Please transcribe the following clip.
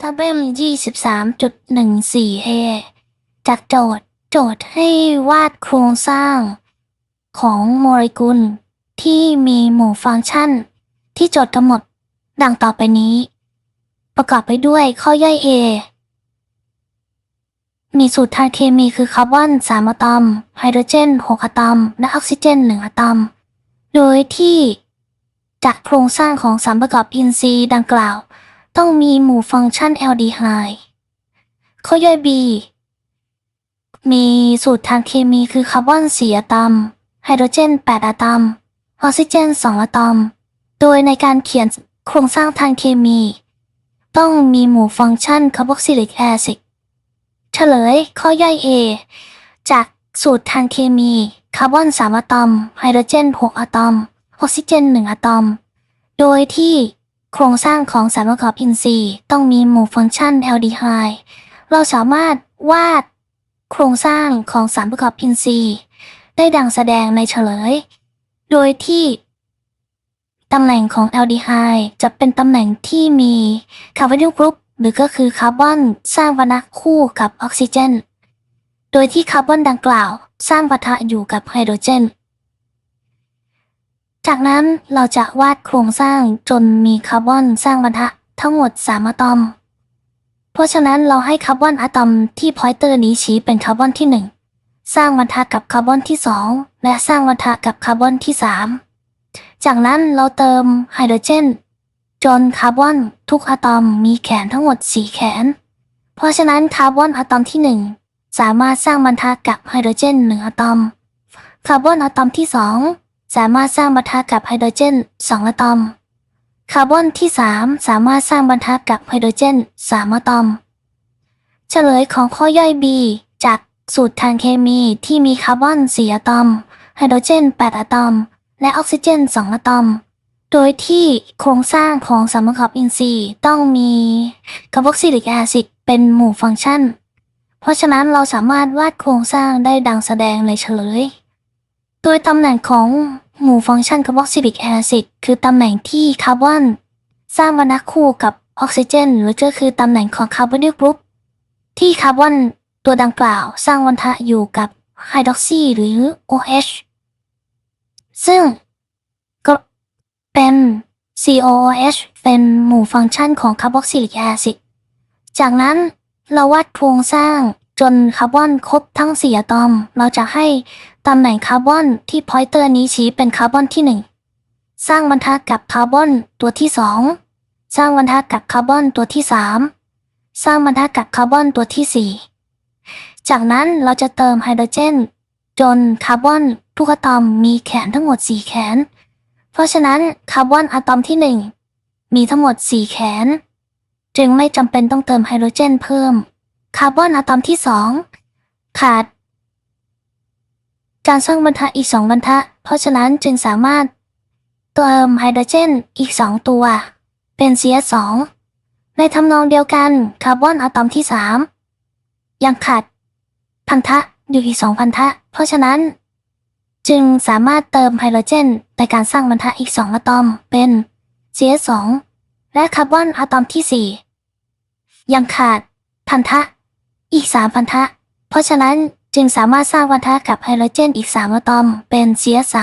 ทับเบิล23.14 a จากโจทย์โจทย์ให้วาดโครงสร้างของโมเลกุลที่มีหมู่ฟังก์ชัน ที่โจทย์กำหนดดังต่อไปนี้ ประกอบไปด้วยข้อย่อย A มีสูตรทางเคมีคือคาร์บอน3อะตอม ไฮโดรเจน6อะตอม และออกซิเจน1อะตอม โดยที่จากโครงสร้างของสารประกอบอินทรีย์ดังกล่าว ต้องมีหมู่ฟังก์ชันแอลดีไฮด์ข้อย่อย B มีสูตรทางเคมีคือคาร์บอน4อะตอม ไฮโดรเจน8อะตอม ออกซิเจน2อะตอม โดยในการเขียนโครงสร้างทางเคมี ต้องมีหมู่ฟังก์ชันคาร์บอกซิลิกแอซิดเฉลยข้อย่อย A จากสูตรทางเคมี คาร์บอน3อะตอม ไฮโดรเจน6อะตอม ออกซิเจน1อะตอม โดยที่ โครงสร้างของสารประกอบอินทรีย์ต้องมีหมู่ฟังก์ชันแอลดีไฮด์เราสามารถวาดโครงสร้างของสารประกอบอินทรีย์ได้ดังแสดงในเฉลย โดยที่ตำแหน่งของแอลดีไฮด์จะเป็นตำแหน่งที่มีคาร์บอนิลกรุ๊ปหรือก็คือคาร์บอนสร้างวรรณะคู่กับออกซิเจน โดยที่คาร์บอนดังกล่าว สร้างปะทะอยู่กับไฮโดรเจน จากนั้นเราจะวาดโครงสร้างจนมีคาร์บอนสร้างปะทะทั้งหมด3อะตอม เพราะฉะนั้นเราให้คาร์บอนอะตอมที่พอยเตอร์นี้ชี้เป็นคาร์บอนที่1สร้างปะทะกับคาร์บอนที่2และสร้างปะทะกับคาร์บอนที่3จากนั้นเราเติมไฮโดรเจน จนคาร์บอนทุกอะตอมมีแขนทั้งหมด4แขน เพราะฉะนั้นคาร์บอนอะตอมที่1สามารถสร้างบรรทัดกับไฮโดรเจน1อะตอม คาร์บอนอะตอมที่2 สามารถสร้างบรรทัดกับไฮโดรเจน2อะตอม คาร์บอนที่3สามารถสร้างบรรทัดกับไฮโดรเจน3อะตอม เฉลยของข้อย่อย B จากสูตรทางเคมีที่มีคาร์บอน4อะตอม ไฮโดรเจน8อะตอม และออกซิเจน2อะตอม โดยที่โครงสร้างของสารประกอบอินทรีย์ต้องมีคาร์บอกซิลิกแอซิดเป็นหมู่ฟังก์ชัน เพราะฉะนั้นเราสามารถวาดโครงสร้างได้ดังแสดงในเฉลย โดยตำแหน่งของ หมู่ฟังก์ชันคาร์บอกซิลิกแอซิดคือตำแหน่งที่คาร์บอนสร้างวรรณคู่กับออกซิเจน หรือก็คือตำแหน่งของคาร์บอนิลกรุ๊ปที่คาร์บอนตัวดังกล่าวสร้างวันทะอยู่กับไฮดรอกซีหรือ OH ซึ่งก็เป็น COOH เป็นหมู่ฟังก์ชันของคาร์บอกซิลิกแอซิดจากนั้นเราวาดโครงสร้าง จนคาร์บอนครบทั้ง4อะตอม เราจะให้ตำแหน่งคาร์บอนที่พอยเตอร์นี้ชี้เป็นคาร์บอนที่1สร้างบรรทัดกับคาร์บอนตัวที่2สร้างบรรทัดกับคาร์บอนตัวที่3สร้างบรรทัดกับคาร์บอนตัวที่4จากนั้นเราจะเติมไฮโดรเจน จนคาร์บอนทุกอะตอมมีแขนทั้งหมด4แขน เพราะฉะนั้นคาร์บอนอะตอมที่1มีทั้งหมด4แขน จึงไม่จำเป็นต้องเติมไฮโดรเจนเพิ่ม คาร์บอนอะตอมที่2ขาด การสร้างบรรทัดอีก2บรรทัดเพราะฉะนั้นจึงสามารถเติมไฮโดรเจนอีก2ตัว เป็น CS2 ในทำนองเดียวกันคาร์บอนอะตอมที่3ยังขาดพันธะอยู่อีก2พันธะ เพราะฉะนั้น จึงสามารถเติมไฮโดรเจนในการสร้างบรรทัดอีก2องอะตอมเป็น CS2 และคาร์บอนอะตอมที่4ยังขาดพันธะ อีก3พันธะ เพราะฉะนั้นจึงสามารถสร้างพันธะกับไฮโดรเจนอีก3อะตอมเป็น CS3